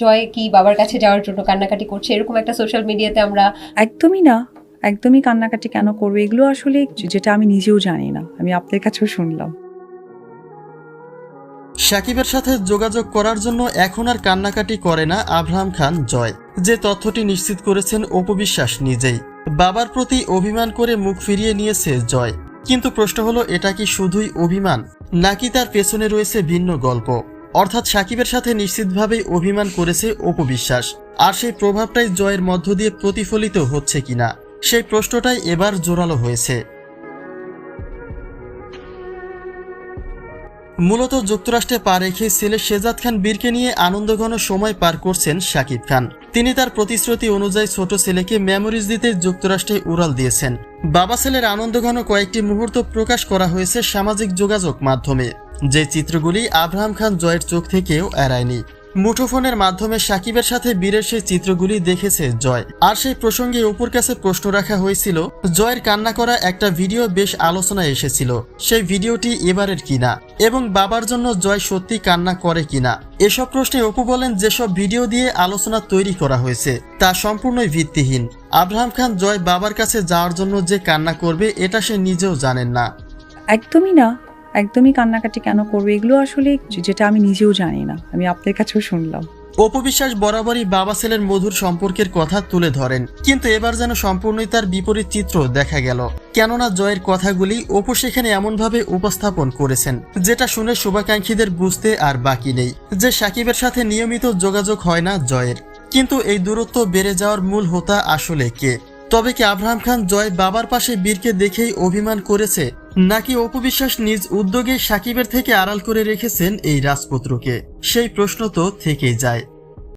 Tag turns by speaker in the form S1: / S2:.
S1: জয় কি বাবার কাছে যাওয়ার জন্য কান্নাকাটি করছে? এরকম একটা সোশ্যাল মিডিয়াতে আমরা
S2: একদমই না। একদমই কান্নাকাটি কেন করবে? এগুলো আসলে যেটা আমি নিজেও জানি না। আমি আপনার কাছেও শুনলাম।
S3: সাকিবের সাথে যোগাযোগ করার জন্য এখন আর কান্নাকাটি করে না আব্রাহাম খান জয়। যে তথ্যটি নিশ্চিত করেছেন অপবিশ্বাস নিজেই। বাবার প্রতি অভিমান করে মুখ ফিরিয়ে নিয়েছে জয়। কিন্তু প্রশ্ন হলো এটা কি শুধুই অভিমান? নাকি তার পেছনে রয়েছে ভিন্ন গল্প? অর্থাৎ সাকিবের সাথে নিশ্চিতভাবেই অভিমান করেছে অপবিশ্বাস আর সেই প্রভাবটাই জয়ের মধ্য দিয়ে প্রতিফলিত হচ্ছে কিনা, সেই প্রশ্নটাই এবার জোরালো হয়েছে। মূলত যুক্তরাষ্ট্রে পা রেখে ছেলে শেজাদ খান বীরকে নিয়ে আনন্দঘন সময় পার করছেন শাকিব খান। তিনি তার প্রতিশ্রুতি অনুযায়ী ছোট ছেলেকে মেমোরিজ দিতে যুক্তরাষ্ট্রে উড়াল দিয়েছেন। বাবা ছেলের আনন্দঘন কয়েকটি মুহূর্ত প্রকাশ করা হয়েছে সামাজিক যোগাযোগ মাধ্যমে, যে চিত্রগুলি আব্রাহাম খান জয়ের চোখ থেকেও এড়ায়নি। মুঠোফোনের মাধ্যমে সাকিবের সাথে বীরের সেই চিত্রগুলি দেখেছে জয়। আর সেই প্রসঙ্গে অপুর কাছে প্রশ্ন রাখা হয়েছিল, জয়ের কান্না করা একটা ভিডিও বেশ আলোচনায় এসেছিল, সেই ভিডিওটি এবারের কিনা? এবং বাবার জন্য জয় সত্যি কান্না করে কিনা? এসব প্রশ্নে অপু বলেন, যেসব ভিডিও দিয়ে আলোচনা তৈরি করা হয়েছে, তা সম্পূর্ণই ভিত্তিহীন। আব্রাহাম খান জয় বাবার কাছে যাওয়ার জন্য যে কান্না করবে, এটা সে নিজেও জানেন না।
S2: একদমই না। একদমই কান্নাকাটি কেন করবে? এগুলো আসলে যেটা আমি নিজেও জানি না। আমি আপনার কাছেও শুনলাম।
S3: অপবিশ্বাস বরাবরই বাবা ছেলের মধুর সম্পর্কের কথা তুলে ধরেন। কিন্তু এবার যেন সম্পূর্ণই তার বিপরীত চিত্র দেখা গেল। কেননা জয়ের কথাগুলি অপু সেখানে এমনভাবে উপস্থাপন করেছেন, যেটা শুনে শুভাকাঙ্ক্ষীদের বুঝতে আর বাকি নেই, যে সাকিবের সাথে নিয়মিত যোগাযোগ হয় না জয়ের। কিন্তু এই দূরত্ব বেড়ে যাওয়ার মূল হোতা আসলে কে? তবে কি আব্রাহাম খান জয় বাবার পাশে বীরকে দেখেই অভিমান করেছে, নাকি অপবিশ্বাস নিজ উদ্যোগে সাকিবের থেকে আড়াল করে রেখেছেন এই রাজপুত্রকে? সেই প্রশ্ন তো থেকেই যায়।